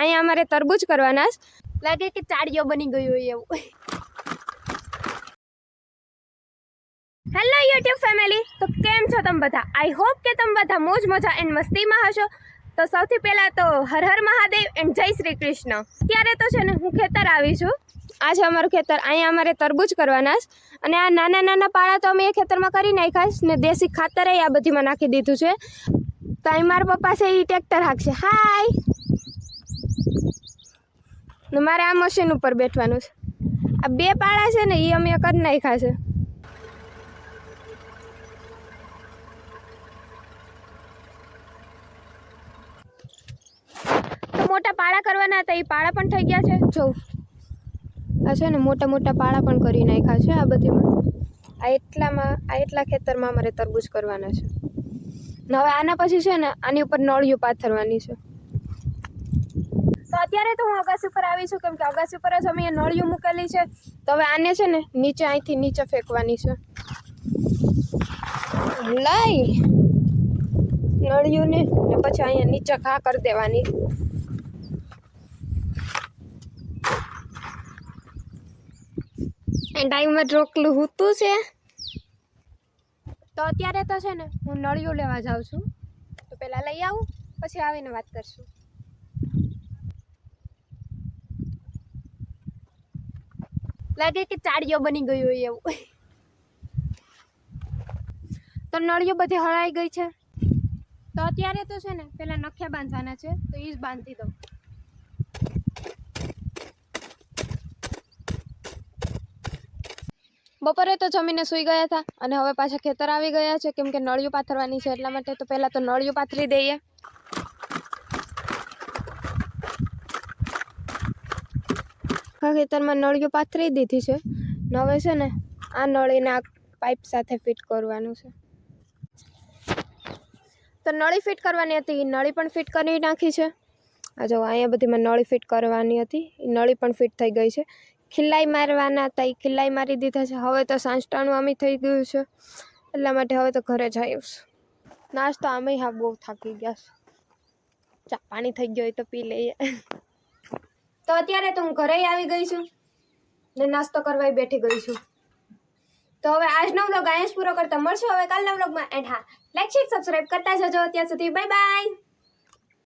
અહીંયા અમારે તરબૂચ કરવાના છે. લાગે કે ચાળીઓ બની ગયું હોય એવું. હેલો યુટ્યુબ ફેમિલી તો કેમ છો તમે બધા? આઈ હોપ કે તમે બધા મોજ મજા એન્ડ મસ્તીમાં હશો. તો સૌથી પહેલાં તો હર હર મહાદેવ એન્ડ જય શ્રી કૃષ્ણ. અત્યારે તો છે ને હું ખેતર આવી છું. આ છે અમારું ખેતર અહીંયા અમારે તરબૂચ કરવાના છે. અને આ નાના નાના પાળા તો અમે એ ખેતરમાં કરી નાખ્યા છે ને દેશી ખાતર આ બધીમાં નાખી દીધું છે. તો અહીં મારા પપ્પા છે એ ટ્રેક્ટર હાંકશે. હાય ને મારે આ મશીન ઉપર બેઠવાનું છે. આ બે પાળા છે ને એ અમે કરી નાખ્યા છે. મોટા પાળા કરવાના હતા એ પાળા પણ થઈ ગયા છે. જોઉં આ છે ને મોટા મોટા પાળા પણ કરી નાખ્યા છે આ બધીમાં. આ એટલામાં, આ એટલા ખેતરમાં અમારે તરબૂચ કરવાના છે. હવે આના પછી છે ને, આની ઉપર નળિયું પાથરવાની છે. અત્યારે તો હું અગાસી ઉપર આવી છું, કેમ કે અગાસી ઉપર જ અમે નળિયું મૂકેલી છે. તો હવે આને છે ને નીચે અહીંથી નીચે ફેંકવાની છે. લઈ. નળિયું ને પછી અહીંયા નીચે ઘા કરી દેવાની. ટાઈમમાં રોકલું હોતું છે. તો અત્યારે તો છે ને હું નળિયું લેવા જાઉં છું. તો પહેલાં લઈ આવું, પછી આવીને વાત કરશું. લાગે કે ચાળીઓ બની ગયું હોય એવું. તો નળીઓ બધી હળાઈ ગઈ છે. તો અત્યારે તો છે ને, પેલા નખ્યા બાંધવાના છે, તો એ જ બાંધી દઉં. બપોરે તો જમીને સૂઈ ગયા હતા, અને હવે પાછા ખેતર આવી ગયા છે, કેમ કે નળિયું પાથરવાની છે એટલા માટે તો પહેલાં તો નળિયું પાથરી દઈએ. આ ખેતરમાં નળીઓ પાથરી દીધી છે. નવે છે ને, આ નળીને આ પાઇપ સાથે ફિટ કરવાનું છે. તો નળી ફિટ કરવાની હતી. એ નળી પણ ફિટ કરી નાખી છે. આ જો અહીંયા બધીમાં નળી ફિટ કરવાની હતી. એ નળી પણ ફિટ થઈ ગઈ છે. ખિલ્લાઈ મારવાના હતા. એ ખિલ્લાઈ મારી દીધા છે. હવે તો સાંજટાણું આમી થઈ ગયું છે. એટલા માટે હવે તો ઘરે જઈશ નાસ્તો આમે હા બહુ થાકી ગયા છે. ચા પાણી થઈ ગયો હોય તો પી લઈએ. તો અત્યારે તો હું ઘરે આવી ગઈ છું ને નાસ્તો કરવા બેઠી ગઈ છું. તો હવે આજનો વ્લોગ અહીંયા પૂરો કરતા મળશું. હવે કાલના વ્લોગમાં એન્ડ હા લાઈક શેર સબસ્ક્રાઈબ કરતા જજો. ત્યાં સુધી બાય બાય